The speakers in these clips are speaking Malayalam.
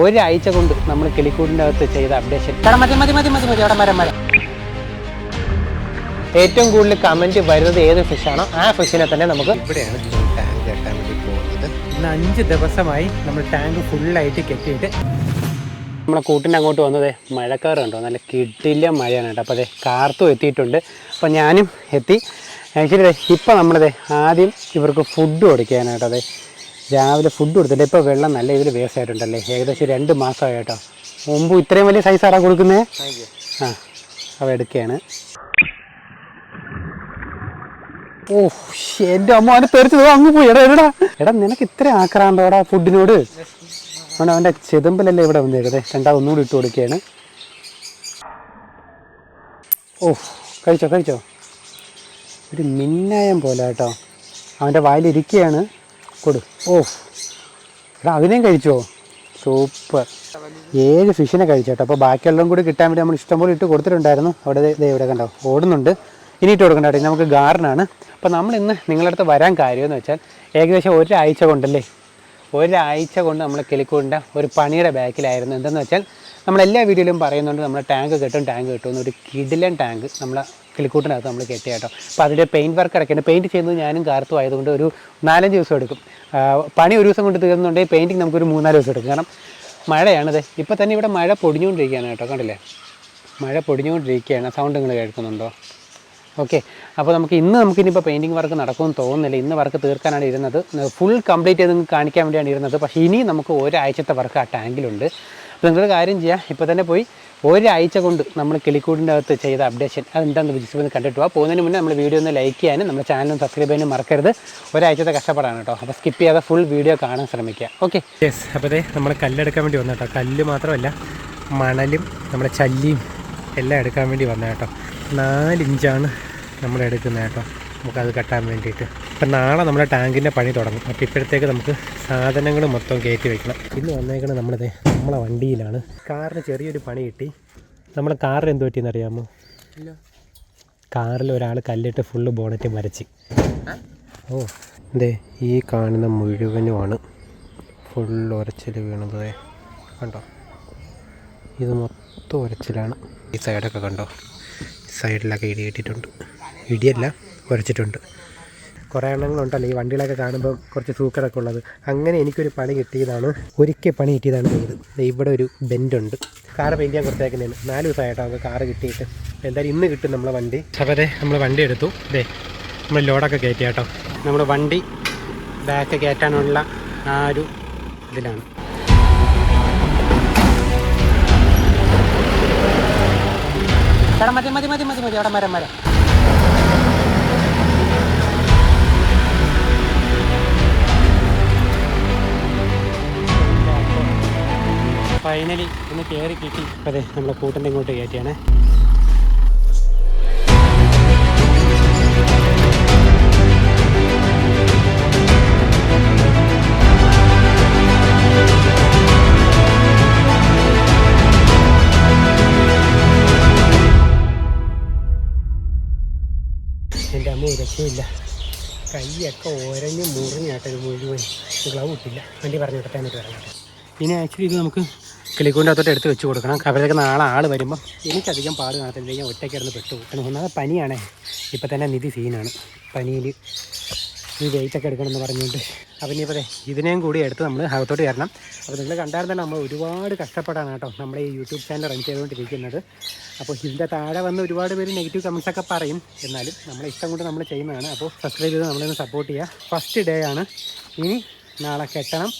ഒരാഴ്ച കൊണ്ട് നമ്മൾ കിളിക്കൂടിന്റെ അകത്ത് ചെയ്ത അപ്ഡേഷൻ മതി മതി മതി മതി മതി അവിടെ മരം മരം. ഏറ്റവും കൂടുതൽ കമന്റ് വരുന്നത് ഏത് ഫിഷാണോ ആ ഫിഷിനെ തന്നെ നമുക്ക് ഇവിടെയാണ് ടാങ്ക് കെട്ടാൻ വേണ്ടി പോകുന്നത്. ഇന്ന് അഞ്ച് ദിവസമായി നമ്മൾ ടാങ്ക് ഫുള്ളായിട്ട് കെട്ടിയിട്ട്. നമ്മളെ കൂട്ടിന്റെ അങ്ങോട്ട് വന്നത് മഴക്കാറ് കണ്ടോ? നല്ല കിട്ടില്ല മഴയാണ് കേട്ടോ. അപ്പോൾ അതെ കാർത്തും എത്തിയിട്ടുണ്ട്. അപ്പോൾ ഞാനും എത്തി. ആക്ച്വലി ഇപ്പം നമ്മളിത് ആദ്യം ഇവർക്ക് ഫുഡ് കൊടുക്കാനായിട്ടോ അതെ രാവിലെ ഫുഡ് കൊടുത്തിട്ട് ഇപ്പോൾ വെള്ളം നല്ല ഇതിൽ വേസ്റ്റ് ആയിട്ടുണ്ടല്ലേ? ഏകദേശം രണ്ട് മാസമായി കേട്ടോ. മുമ്പ് ഇത്രയും വലിയ സൈസ് ആടാ കൊടുക്കുന്നേ? ആ അവ എടുക്കുകയാണ് ഓ എന്റെ അമ്മ അവനെ തെറിച്ചത് അങ്ങ് പോയി. എടാ എടാ എടാ നിനക്ക് ഇത്ര ആക്രാന്തോടാ ഫുഡിനോട് അവൻ അവന്റെ ചെതുമ്പലല്ലേ ഇവിടെ വന്നേക്കതേ രണ്ടാമത് ഒന്നുകൂടി ഇട്ട് കൊടുക്കുകയാണ്. ഓഹ് കഴിച്ചോ കഴിച്ചോ? ഒരു മിന്നായം പോലെ കേട്ടോ. അവന്റെ വായിലിരിക്കുകയാണ്. കൊടു. ഓ. എടാ അതിനെയും കഴിച്ചോ? സൂപ്പർ. ഏഴ് ഫിഷിനെ കഴിച്ചോട്ടോ? അപ്പോൾ ബാക്കിയുള്ളതും കൂടി കിട്ടാൻ വേണ്ടി നമ്മൾ ഇഷ്ടംപോലെ ഇട്ട് കൊടുത്തിട്ടുണ്ടായിരുന്നു. അവിടെ ഇവിടെ കണ്ടോ? ഓടുന്നുണ്ട്. ഇനി ഇട്ട് കൊടുക്കണ്ട നമുക്ക് ഗാർഡനാണ് അപ്പോൾ നമ്മൾ ഇന്ന് നിങ്ങളുടെ വരാൻ കാര്യമെന്ന് വെച്ചാൽ ഏകദേശം ഒരാഴ്ച കൊണ്ടല്ലേ? ഒരാഴ്ച കൊണ്ട് നമ്മൾ കിളിക്കൂടിന്റെ ഒരു പണിയുടെ ബാക്കിലായിരുന്നു. എന്തെന്ന് വെച്ചാൽ നമ്മൾ എല്ലാ വീഡിയോയിലും പറയുന്നുണ്ട് നമ്മൾ ടാങ്ക് കെട്ടും ടാങ്ക് കെട്ടും ഒരു കിടിലൻ ടാങ്ക് നമ്മൾ കിളിക്കൂട്ടിനകത്ത് നമ്മൾ കെട്ടിയ കേട്ടോ. അപ്പോൾ അതിന്റെ പെയിന്റ് വർക്ക് ഇടയ്ക്കുണ്ട് പെയിന്റ് ചെയ്യുന്നത് ഞാനും കാർത്തും ആയതുകൊണ്ട് ഒരു നാലഞ്ച് ദിവസം എടുക്കും. പണി ഒരു ദിവസം കൊണ്ട് തീർന്നുണ്ടെങ്കിൽ പെയിന്റിങ് നമുക്കൊരു മൂന്നാൽ ദിവസം എടുക്കും. കാരണം മഴയാണിത് ഇപ്പോൾ തന്നെ ഇവിടെ മഴ പൊടിഞ്ഞുകൊണ്ടിരിക്കുകയാണ് കേട്ടോ. കണ്ടില്ലേ? മഴ പൊടിഞ്ഞുകൊണ്ടിരിക്കുകയാണ്. സൗണ്ട് നിങ്ങൾ കേൾക്കുന്നുണ്ടോ? ഓക്കെ അപ്പോൾ നമുക്ക് ഇന്ന് നമുക്ക് ഇനിയിപ്പോൾ പെയിന്റിങ് വർക്ക് നടക്കുമെന്ന് തോന്നുന്നില്ല. ഇന്ന് വർക്ക് തീർക്കാനാണ് ഇരുന്നത്. ഫുൾ കംപ്ലീറ്റ് ചെയ്ത് നിങ്ങൾക്ക് കാണിക്കാൻ വേണ്ടിയാണ് ഇരുന്നത്. പക്ഷേ ഇനി നമുക്ക് ഒരാഴ്ചത്തെ വർക്ക് ആ ടാങ്കിലുണ്ട്. അപ്പോൾ നിങ്ങളൊരു കാര്യം ചെയ്യുക ഇപ്പോൾ തന്നെ പോയി ഒരാഴ്ച കൊണ്ട് നമ്മൾ കിളിക്കൂടിന്റെ അകത്ത് ചെയ്ത അപ്ഡേഷൻ അതെന്താണെന്ന് ഒന്ന് കണ്ടിട്ട് പോവാം പോകുന്നതിന് മുന്നേ നമ്മൾ വീഡിയോ ഒന്ന് ലൈക്ക് ചെയ്യാനും നമ്മുടെ ചാനലും സബ്സ്ക്രൈബ് ചെയ്യാനും മറക്കരുത്. ഒരാഴ്ചത്തെ കഷ്ടപ്പാടാണ് കേട്ടോ. അപ്പോൾ സ്കിപ്പ് ചെയ്യാതെ ഫുൾ വീഡിയോ കാണാൻ ശ്രമിക്കുക. ഓക്കെ യെസ് അപ്പോൾ അതെ നമ്മൾ കല്ലെടുക്കാൻ വേണ്ടി വന്ന കേട്ടോ. കല്ല് മാത്രമല്ല മണലും നമ്മുടെ ചല്ലിയും എല്ലാം എടുക്കാൻ വേണ്ടി വന്ന കേട്ടോ. നാലിഞ്ചാണ് നമ്മൾ എടുക്കുന്നത് കേട്ടോ. നമുക്കത് കെട്ടാൻ വേണ്ടിയിട്ട്. അപ്പം നാളെ നമ്മുടെ ടാങ്കിന്റെ പണി തുടങ്ങും. അപ്പോൾ ഇപ്പോഴത്തേക്ക് നമുക്ക് സാധനങ്ങൾ മൊത്തം കയറ്റി വെക്കണം. ഇന്ന് വന്നേക്കണ നമ്മളത് നമ്മളെ വണ്ടിയിലാണ്. കാറിന് ചെറിയൊരു പണി കിട്ടി. നമ്മൾ കാറിന് എന്ത് പറ്റിയെന്ന് അറിയാമോ? കാറിൽ ഒരാൾ കല്ലിട്ട് ഫുള്ള് ബോണറ്റ് മരച്ച് ഓ അതെ ഈ കാണുന്ന മുഴുവനുമാണ് ഫുൾ ഉരച്ചിൽ വീണത്. കണ്ടോ? ഇത് മൊത്തം ഉരച്ചിലാണ് ഈ സൈഡൊക്കെ കണ്ടോ? സൈഡിലൊക്കെ ഇടി കിട്ടിയിട്ടുണ്ട്. ഇടിയല്ല. ഉരച്ചിട്ടുണ്ട് കുറേ എണ്ണങ്ങളുണ്ടല്ലോ ഈ വണ്ടികളൊക്കെ കാണുമ്പോൾ കുറച്ച് സൂക്കറൊക്കെ ഉള്ളത്. അങ്ങനെ എനിക്കൊരു പണി കിട്ടിയതാണ്. ഒരിക്കൽ പണി കിട്ടിയതാണ് ചെയ്ത് ഇവിടെ ഒരു ബെൻഡുണ്ട്. കാറ് പെയിന്റ് ചെയ്യാൻ കുറച്ചേക്കുന്നതാണ് നാല് ദിവസമായിട്ടോ നമുക്ക് കാറ് കിട്ടിയിട്ട്. എന്തായാലും ഇന്ന് കിട്ടും നമ്മളെ വണ്ടി. അവരെ നമ്മൾ വണ്ടി എടുത്തു. ദേ നമ്മൾ ലോഡൊക്കെ കയറ്റി കേട്ടോ നമ്മൾ വണ്ടി ബാക്ക് കയറ്റാനുള്ള ആ ഒരു ഇതിലാണ്. മതി മതി മതി മതി മതി അവിടെ മരം മരം. ഫൈനലി ഒന്ന് കയറി കിട്ടി. അതെ നമ്മളെ കൂട്ടിന്റെ ഇങ്ങോട്ട് കയറ്റിയാണേ എന്റെ അമ്മ രക്ഷയില്ല. കൈയൊക്കെ ഒരഞ്ഞ് മുറിഞ്ഞാട്ടത് മുഴുവൻ. ഗ്ലൗ ഇട്ടില്ല. വണ്ടി പറഞ്ഞു കൊടുത്താൽ എന്നിട്ട് പറഞ്ഞു ഇനി ആക്ച്വലി ഇത് നമുക്ക് കിളിക്കൂന്റെ അകത്തോട്ട് എടുത്ത് വെച്ച് കൊടുക്കണം. അവരൊക്കെ നാളെ ആൾ വരുമ്പോൾ എനിക്കധികം പാട് കാണത്തില്ല. ഞാൻ ഒറ്റയ്ക്കിടന്ന് പെട്ടു കാരണം ഒന്നാമത് പനിയാണേ. ഇപ്പം തന്നെ നിധി സീനാണ് പനിയിൽ ഈ വെയിറ്റൊക്കെ എടുക്കണമെന്ന് പറഞ്ഞുകൊണ്ട്. അപ്പം ഇനിയിപ്പോൾ ഇതിനെയും കൂടി എടുത്ത് നമ്മൾ അകത്തോട്ട് കയറണം. അപ്പോൾ നിങ്ങൾ കണ്ടാൽ തന്നെ നമ്മൾ ഒരുപാട് കഷ്ടപ്പെടാണ് കേട്ടോ. നമ്മുടെ ഈ യൂട്യൂബ് ചാനൽ റൺ ചെയ്തുകൊണ്ടിരിക്കുന്നത്. അപ്പോൾ ഇതിന്റെ താഴെ വന്ന് ഒരുപാട് പേര് നെഗറ്റീവ് കമൻസ് ഒക്കെ പറയും. എന്നാലും നമ്മളെ ഇഷ്ടം കൊണ്ട് നമ്മൾ ചെയ്യുന്നതാണ്. അപ്പോൾ സബ്സ്ക്രൈബ് ചെയ്ത് നമ്മളൊന്ന് സപ്പോർട്ട് ചെയ്യുക. ഫസ്റ്റ് ഡേ ആണ്. ഇനി നാളെ കെട്ടണം.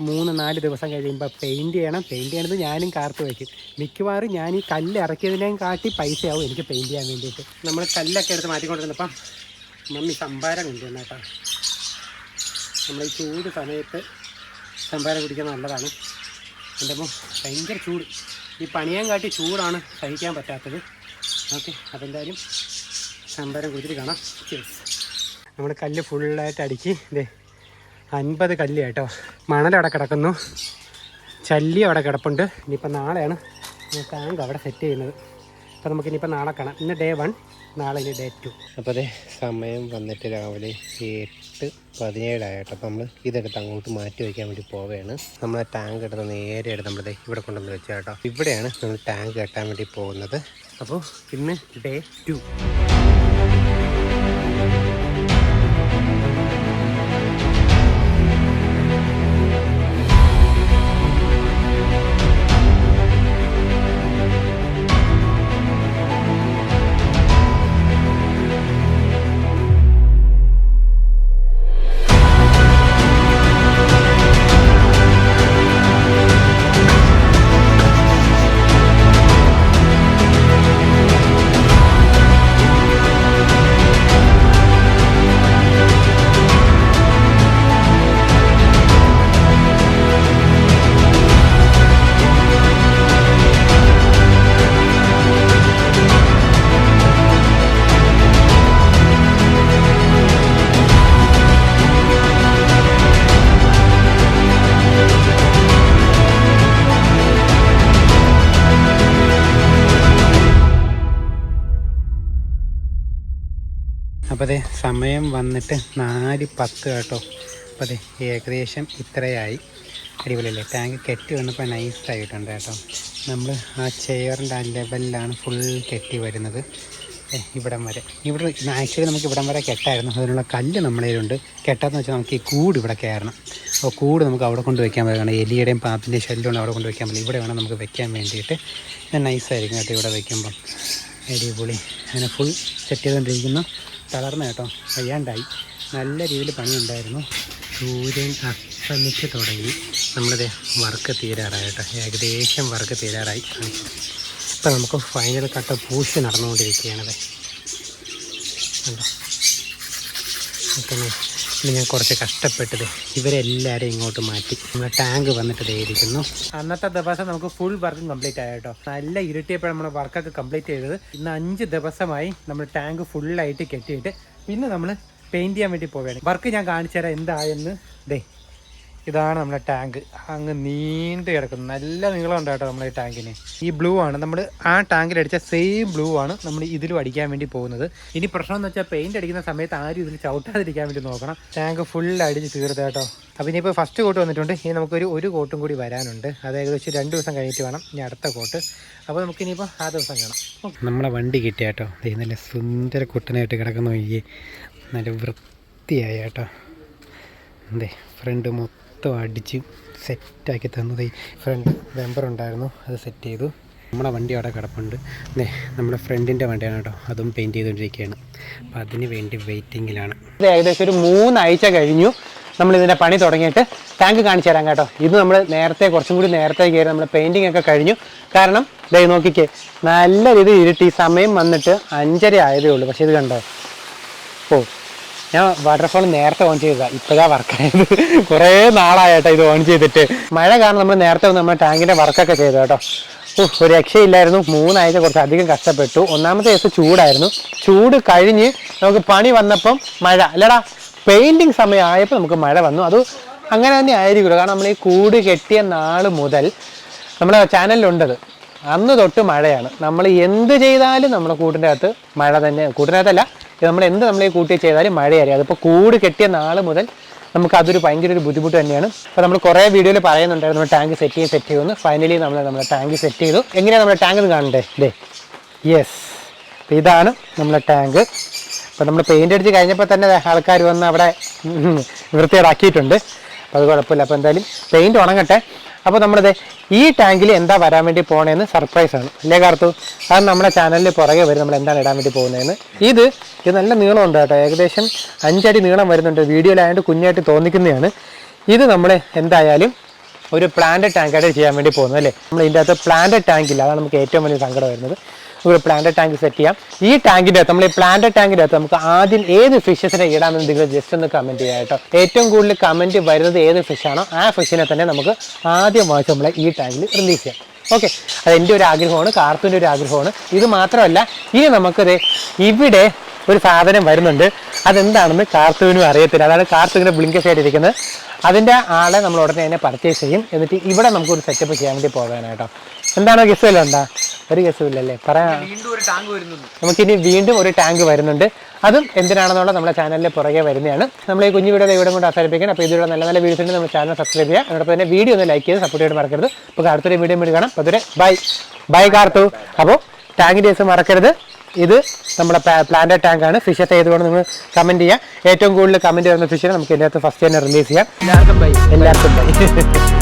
മൂന്ന് നാല് ദിവസം കഴിയുമ്പോൾ പെയിന്റ് ചെയ്യണം. പെയിന്റ് ചെയ്യണത് ഞാനും കാർത്ത് വയ്ക്കും മിക്കവാറും ഞാൻ ഈ കല്ല് ഇറക്കിയതിനേയും കാട്ടി പൈസയാവും എനിക്ക് പെയിന്റ് ചെയ്യാൻ വേണ്ടിയിട്ട്. നമ്മൾ കല്ലൊക്കെ എടുത്ത് മാറ്റിക്കൊണ്ടിരുന്നപ്പം മമ്മി സംഭാരം കൊണ്ടുവന്ന കേട്ടോ. നമ്മൾ ഈ ചൂട് സമയത്ത് സംഭാരം കുടിക്കുന്നത് നല്ലതാണ്. എന്റെ അപ്പം ഭയങ്കര ചൂട്. ഈ പണിയാൻ കാട്ടി ചൂടാണ് സഹിക്കാൻ പറ്റാത്തത്. ഓക്കെ അതെന്തായാലും സംഭാരം കുടിച്ചിട്ട് കാണാം. നമ്മൾ കല്ല് ഫുള്ളായിട്ട് അടുക്കി. ഇതേ അൻപത് കല്ല് കേട്ടോ. മണലവിടെ കിടക്കുന്നു. ചല്ലി അവിടെ കിടപ്പുണ്ട്. ഇനിയിപ്പോൾ നാളെയാണ് ടാങ്ക് അവിടെ സെറ്റ് ചെയ്യുന്നത്. അപ്പോൾ നമുക്ക് ഇനിയിപ്പോൾ നാളെ കാണാം. ഇന്ന് ഡേ വൺ നാളെ ഇനി ഡേ ടു അപ്പോൾ അതെ സമയം വന്നിട്ട് രാവിലെ എട്ട് പതിനേഴായിട്ട് അപ്പോൾ നമ്മൾ ഇതെടുത്ത് അങ്ങോട്ട് മാറ്റി വയ്ക്കാൻ വേണ്ടി പോവുകയാണ്. നമ്മൾ ടാങ്ക് കിട്ടുന്ന നേരെ എടുത്ത് നമ്മൾ ഇവിടെ കൊണ്ടുവന്ന് വെച്ചാൽ കേട്ടോ. ഇവിടെയാണ് നമ്മൾ ടാങ്ക് കെട്ടാൻ വേണ്ടി പോകുന്നത്. അപ്പോൾ ഇന്ന് ഡേ ടു അപ്പോൾ അതെ സമയം വന്നിട്ട് നാല് പത്ത് കേട്ടോ. അപ്പോൾ അതെ ഏകദേശം ഇത്രയായി. അടിപൊളിയല്ലേ? ടാങ്ക് കെട്ടി വന്നപ്പോൾ നൈസായിട്ടുണ്ട് കേട്ടോ. നമ്മൾ ആ ചെയറിന്റെ ആ ലെവലിലാണ് ഫുൾ കെട്ടി വരുന്നത്. ഇവിടം വരെ. ഇവിടെ ആക്ച്വലി നമുക്ക് ഇവിടം വരെ കെട്ടായിരുന്നു. അതിനുള്ള കല്ല് നമ്മളെ കയ്യിലുണ്ട്. കെട്ടാന്ന് വെച്ചാൽ നമുക്ക് ഈ കൂട് ഇവിടെ കയറണം. അപ്പോൾ കൂട് നമുക്ക് അവിടെ കൊണ്ട് വെക്കാൻ പറ്റും. എലിയുടെയും എലിയുടെയും പാമ്പിന്റെയും ഉണ്ട് അവിടെ കൊണ്ട് വെക്കാൻ പറ്റില്ല. ഇവിടെ വേണം നമുക്ക് വെക്കാൻ വേണ്ടിയിട്ട്. നൈസായിരിക്കും കേട്ടോ ഇവിടെ വെക്കുമ്പം. അടിപൊളി. അങ്ങനെ ഫുൾ സെറ്റ് ചെയ്തുകൊണ്ടിരിക്കുന്നു തളർന്ന കേട്ടോ. വയ്യാണ്ടായി. നല്ല രീതിയിൽ പണിയുണ്ടായിരുന്നു. സൂര്യൻ അസ്തമിച്ച് തുടങ്ങി. നമ്മളിത് വർക്ക് തീരാറായി കേട്ടോ. ഏകദേശം വർക്ക് തീരാറായി. ഇപ്പം നമുക്ക് ഫൈനൽ കട്ട പൂശ് നടന്നുകൊണ്ടിരിക്കുകയാണത് കണ്ടോ? അപ്പം ഇനി ഞാൻ കുറച്ച് കഷ്ടപ്പെട്ടത്. ഇവരെല്ലാവരെയും ഇങ്ങോട്ട് മാറ്റി. നമ്മുടെ ടാങ്ക് വന്നിട്ട് ഇരിക്കുന്നു. അന്നത്തെ ദിവസം നമുക്ക് ഫുൾ വർക്കും കംപ്ലീറ്റ് ആയ കേട്ടോ. നല്ല ഇരുട്ടിയപ്പോഴാണ് നമ്മുടെ വർക്കൊക്കെ കംപ്ലീറ്റ് ചെയ്തത്. ഇന്ന് അഞ്ച് ദിവസമായി നമ്മൾ ടാങ്ക് ഫുള്ളായിട്ട് കെട്ടിയിട്ട്. പിന്നെ നമ്മൾ പെയിന്റ് ചെയ്യാൻ വേണ്ടി പോവുകയാണ്. വർക്ക് ഞാൻ കാണിച്ചു തരാം എന്തായെന്ന്. ദേ ഇതാണ് നമ്മുടെ ടാങ്ക്. അങ്ങ് നീണ്ടു കിടക്കുന്നത് നല്ല നീളം കേട്ടോ നമ്മുടെ ഈ ടാങ്കിന്. ഈ ബ്ലൂ ആണ് നമ്മൾ ആ ടാങ്കിൽ അടിച്ച സെയിം ബ്ലൂ ആണ് നമ്മൾ ഇതിലും അടിക്കാൻ വേണ്ടി പോകുന്നത്. ഇനി പ്രശ്നം എന്ന് വെച്ചാൽ പെയിന്റ് അടിക്കുന്ന സമയത്ത് ആരും ഇതിൽ ചവിട്ടാതിരിക്കാൻ വേണ്ടി നോക്കണം. ടാങ്ക് ഫുൾ അടിച്ച് തീർത്ത് കേട്ടോ. അപ്പം ഇനിയിപ്പോൾ ഫസ്റ്റ് കോട്ട് വന്നിട്ടുണ്ട്. ഇനി നമുക്കൊരു ഒരു കോട്ടും കൂടി വരാനുണ്ട്. അത് ഏകദേശം രണ്ട് ദിവസം കഴിഞ്ഞിട്ട് വേണം ഇനി അടുത്ത കോട്ട് അപ്പോൾ നമുക്ക് ഇനിയിപ്പോൾ ആ ദിവസം കാണാം. നമ്മളെ വണ്ടി കിട്ടിയ കേട്ടോ. നല്ല സുന്ദര കുട്ടനായിട്ട് കിടക്കുന്ന വഴിയെ നല്ല വൃത്തിയായി കേട്ടോ. എന്തേ ഫ്രണ്ട് മൊത്തം അടിച്ച് സെറ്റാക്കി തന്നത് ഈ ഫ്രണ്ട് ബെമ്പർ ഉണ്ടായിരുന്നു. അത് സെറ്റ് ചെയ്തു. നമ്മുടെ വണ്ടി അവിടെ കിടപ്പുണ്ട്. അതെ നമ്മുടെ ഫ്രണ്ടിന്റെ വണ്ടിയാണ് കേട്ടോ. അതും പെയിന്റ് ചെയ്തുകൊണ്ടിരിക്കുകയാണ്. അപ്പോൾ അതിന് വേണ്ടി വെയിറ്റിങ്ങിലാണ് ഏകദേശം ഒരു മൂന്നാഴ്ച കഴിഞ്ഞു. നമ്മൾ ഇതിന്റെ പണി തുടങ്ങിയിട്ട് ടാങ്ക് കാണിച്ചു തരാം കേട്ടോ. ഇത് നമ്മൾ നേരത്തെ കുറച്ചും കൂടി നേരത്തെ കയറി നമ്മൾ പെയിന്റിംഗ് ഒക്കെ കഴിഞ്ഞു. കാരണം ദൈ നോക്കിക്കേ. നല്ല രീതിയിൽ ഇരുട്ടി സമയം വന്നിട്ട് അഞ്ചര ആയതേ ഉള്ളൂ. പക്ഷേ ഇത് കണ്ടോ? ഓ ഞാൻ വാട്ടർഫോൾ നേരത്തെ ഓൺ ചെയ്തതാ. ഇപ്പോഴാ വർക്കായത് കുറേ നാളായിട്ടോ ഇത് ഓൺ ചെയ്തിട്ട്. മഴ കാരണം നമ്മൾ നേരത്തെ നമ്മുടെ ടാങ്കിന്റെ വർക്കൊക്കെ ചെയ്തു കേട്ടോ. ഒരു രക്ഷയില്ലായിരുന്നു. മൂന്നാഴ്ച കുറച്ച് അധികം കഷ്ടപ്പെട്ടു. ഒന്നാമത്തെ ദിവസം ചൂടായിരുന്നു. ചൂട് കഴിഞ്ഞ് നമുക്ക് പണി വന്നപ്പം മഴ. അല്ലടാ പെയിന്റിങ് സമയമായപ്പോൾ നമുക്ക് മഴ വന്നു. അത് അങ്ങനെ തന്നെ ആയിരിക്കുമല്ലോ. കാരണം നമ്മൾ ഈ കൂട് കെട്ടിയ നാൾ മുതൽ നമ്മുടെ ചാനലിലുണ്ടത് അന്ന് തൊട്ട് മഴയാണ്. നമ്മൾ എന്ത് ചെയ്താലും നമ്മുടെ കൂട്ടിന്റെ അകത്ത് മഴ തന്നെ. കൂട്ടിനകത്തല്ല നമ്മൾ എന്ത് നമ്മൾ ഈ കൂട്ടി ചെയ്താലും മഴയറിയാം. അതിപ്പോൾ കൂട് കെട്ടിയ നാൾ മുതൽ നമുക്ക് അതൊരു ഭയങ്കര ഒരു ബുദ്ധിമുട്ട് തന്നെയാണ്. അപ്പോൾ നമ്മൾ കുറേ വീഡിയോയിൽ പറയുന്നുണ്ടായിരുന്നു ടാങ്ക് സെറ്റ് ചെയ്യും സെറ്റ് ചെയ്യുമെന്ന് ഫൈനലി നമ്മൾ നമ്മുടെ ടാങ്ക് സെറ്റ് ചെയ്തു. എങ്ങനെയാണ് നമ്മുടെ ടാങ്ക് എന്ന് കാണണ്ടേ? ദേ. യെസ് ഇതാണ് നമ്മുടെ ടാങ്ക്. അപ്പോൾ നമ്മൾ പെയിന്റ് അടിച്ച് കഴിഞ്ഞപ്പോൾ തന്നെ ആൾക്കാർ വന്ന് അവിടെ വൃത്തിയാടാക്കിയിട്ടുണ്ട് അപ്പോൾ അത് കുഴപ്പമില്ല. അപ്പോൾ എന്തായാലും പെയിന്റ് ഉണങ്ങട്ടെ. അപ്പോൾ നമ്മളിത് ഈ ടാങ്കിൽ എന്താ വരാൻ വേണ്ടി പോകണേന്ന് സർപ്രൈസ് ആണ്. അല്ലേ കാർത്തു? അത് നമ്മുടെ ചാനലിൽ പുറകെ വരും. നമ്മൾ എന്താണ് ഇടാൻ വേണ്ടി പോകുന്നതെന്ന് ഇത് ഇത് നല്ല നീളമുണ്ട് കേട്ടോ. ഏകദേശം അഞ്ചടി നീളം വരുന്നുണ്ട്. വീഡിയോയിലായതുകൊണ്ട് കുഞ്ഞായിട്ട് തോന്നിക്കുന്നതാണ്. ഇത് നമ്മൾ എന്തായാലും ഒരു പ്ലാന്റ് ടാങ്കായിട്ട് ചെയ്യാൻ വേണ്ടി പോകുന്നത് അല്ലേ? നമ്മൾ ഇതിന്റെ അകത്ത് പ്ലാന്റ് ടാങ്കില്ല അതാണ് നമുക്ക് ഏറ്റവും വലിയ സങ്കടം വരുന്നത്. ഒരു പ്ലാന്റ് ടാങ്ക് സെറ്റ് ചെയ്യാം. ഈ ടാങ്കിന്റെ അകത്ത് നമ്മൾ ഈ പ്ലാന്റ് ടാങ്കിന്റെ അകത്ത് നമുക്ക് ആദ്യം ഏത് ഫിഷസിനെ ഇടാമെന്ന് നിങ്ങൾ ജസ്റ്റ് ഒന്ന് കമന്റ് ചെയ്യാം കേട്ടോ. ഏറ്റവും കൂടുതൽ കമന്റ് വരുന്നത് ഏത് ഫിഷാണോ ആ ഫിഷിനെ തന്നെ നമുക്ക് ആദ്യം വാങ്ങിച്ച് നമ്മളെ ഈ ടാങ്കിൽ റിലീസ് ചെയ്യാം. ഓക്കെ അത് എന്റെ ഒരു ആഗ്രഹമാണ് കാർത്തൂന്റെ ഒരു ആഗ്രഹമാണ്. ഇത് മാത്രമല്ല ഇനി നമുക്കത് ഇവിടെ ഒരു സാധനം വരുന്നുണ്ട്. അതെന്താണെന്ന് കാർത്തുവിനും അറിയത്തില്ല. അതാണ് കാർത്തുവിന്റെ ബ്ലിങ്കസ് ആയിട്ടിരിക്കുന്നത് അതിന്റെ ആളെ നമ്മൾ ഉടനെ തന്നെ പർച്ചേസ് ചെയ്യും. എന്നിട്ട് ഇവിടെ നമുക്കൊരു സെറ്റപ്പ് ചെയ്യാൻ വേണ്ടി പോകാനായിട്ടോ എന്താണോ ഗസ് വല്ലതും ഉണ്ടോ ഒരു ഗസ്സും ഇല്ലല്ലേ? പറയാം. വരുന്നുണ്ട്. നമുക്കിനി വീണ്ടും ഒരു ടാങ്ക് വരുന്നുണ്ട്. അതും എന്തിനാണെന്നുള്ള നമ്മുടെ ചാനലിൽ പുറകെ വരുന്നതാണ്. നമ്മൾ ഈ കുഞ്ഞു വീഡിയോ ഇവിടെ കൊണ്ട് അവസാനിപ്പിക്കണം. അപ്പോൾ ഇതിലൂടെ നല്ല നല്ല വീഡിയോസ് ഉണ്ട് നമ്മുടെ ചാനൽ സബ്സ്ക്രൈബ് ചെയ്യുക. അതോടൊപ്പം തന്നെ വീഡിയോ ഒന്ന് ലൈക്ക് ചെയ്ത് സപ്പോർട്ട് ചെയ്ത് മറക്കരുത്. അപ്പോൾ അടുത്തൊരു വീഡിയോ വീട് കാണാം. അപ്പോൾ അതുവരെ ബൈ ബൈ കാർത്തു. അപ്പോൾ ടാങ്കിന്റെ ദിവസം മറക്കരുത്. ഇത് നമ്മുടെ പ്ലാന്റഡ് ടാങ്കാണ് ഫിഷ് ചെയ്തുകൊണ്ട് നിങ്ങൾ കമന്റ് ചെയ്യുക. ഏറ്റവും കൂടുതൽ കമന്റ് വരുന്ന ഫിഷിനെ നമുക്ക് ഇതിനകത്ത് ഫസ്റ്റ് തന്നെ റിലീസ് ചെയ്യാം. എല്ലാവർക്കും ബൈ എല്ലാവർക്കും ബൈ